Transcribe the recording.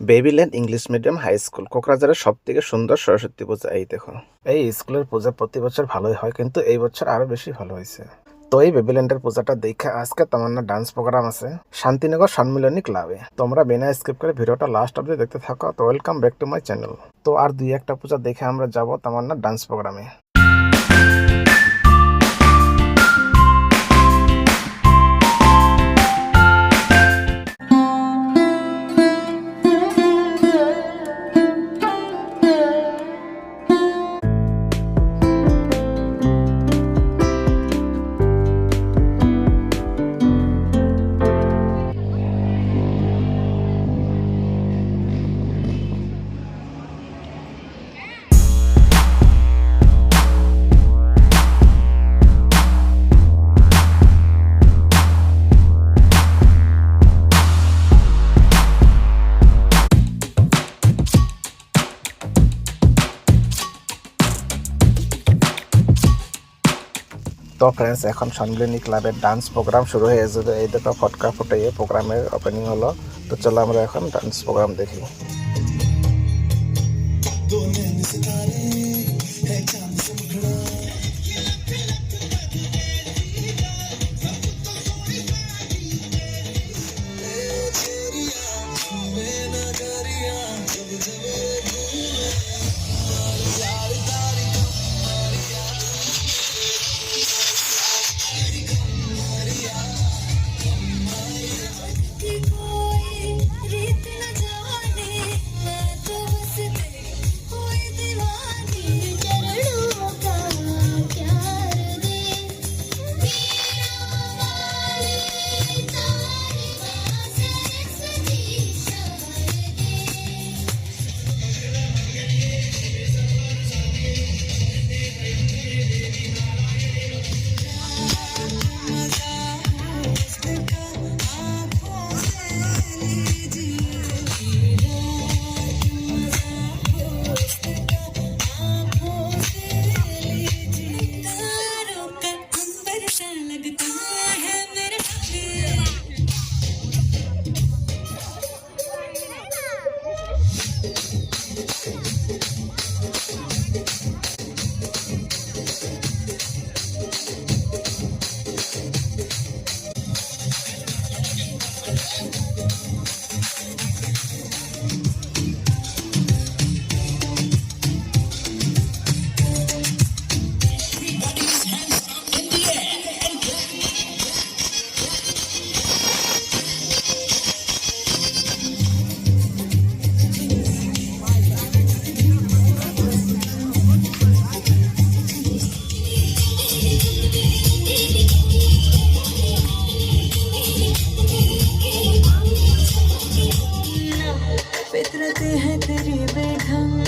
Babyland English medium high school কোকরাঝারের সব থেকে সুন্দর সরস্বতী পূজা। এই দেখো, এই স্কুলের পূজা প্রতি বছর ভালোই হয়, কিন্তু এই বছর আরও বেশি ভালো হয়েছে। তো এই বেবিল্যান্ডের পূজাটা দেখে আজকে তামান্না ডান্স প্রোগ্রাম আছে, শান্তিনগর সম্মিলনী ক্লাবে তোমরা বিনা স্কিপ করে ভিডিওটা লাস্ট অব্দি দেখতে থাকো, তো welcome back to my channel তো আর দুই একটা পূজা দেখে আমরা যাব তামান্না ডান্স প্রোগ্রামে তো ফ্রেন্ডস এখন সম্মিলনী ক্লাবের ডান্স প্রোগ্রাম শুরু হয়ে যাবে এই দেখো ফটকা ফুটাইয়ে প্রোগ্রামের ওপেনিং হলো। তো চলো আমরা এখন ডান্স প্রোগ্রাম দেখি। come